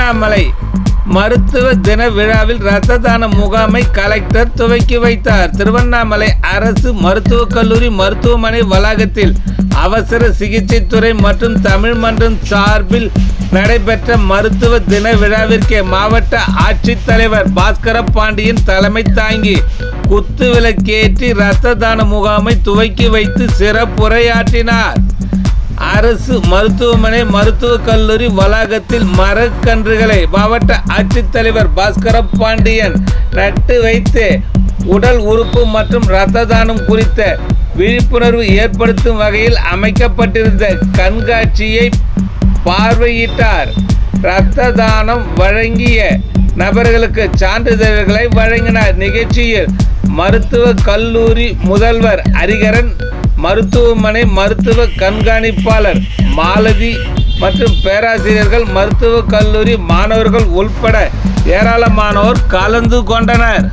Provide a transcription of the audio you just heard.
திருவண்ணாமலை மருத்துவ தின விழாவில் இரத்த தான முகாமை கலெக்டர் துவக்கி வைத்தார். திருவண்ணாமலை அரசு மருத்துவக் கல்லூரி மருத்துவமனை வளாகத்தில் அவசர சிகிச்சை துறை மற்றும் தமிழ் மன்றம் சார்பில் நடைபெற்ற மருத்துவ தின விழாவிற்கு மாவட்ட ஆட்சித்தலைவர் பாஸ்கர பாண்டியன் தலைமை தாங்கி குத்து விளக்கேற்றி இரத்த தான முகாமை துவக்கி வைத்து சிறப்புரையாற்றினார். அரசு மருத்துவமனை மருத்துவக் கல்லூரி வளாகத்தில் மரக்கன்றுகளை மாவட்ட ஆட்சித்தலைவர் பாஸ்கர பாண்டியன் நட்டு வைத்து உடல் உறுப்பு மற்றும் இரத்த தானம் குறித்த விழிப்புணர்வு ஏற்படுத்தும் வகையில் அமைக்கப்பட்டிருந்த கண்காட்சியை பார்வையிட்டார். இரத்த தானம் வழங்கிய நபர்களுக்கு சான்றிதழ்களை வழங்கினார். நிகழ்ச்சியில் மருத்துவ கல்லூரி முதல்வர் ஹரிகரன் மருத்துவமனை மருத்துவ கண்காணிப்பாளர் மாலதி மற்றும் பேராசிரியர்கள் மருத்துவக் கல்லூரி மாணவர்கள் உள்பட ஏராளமானோர் கலந்து கொண்டனர்.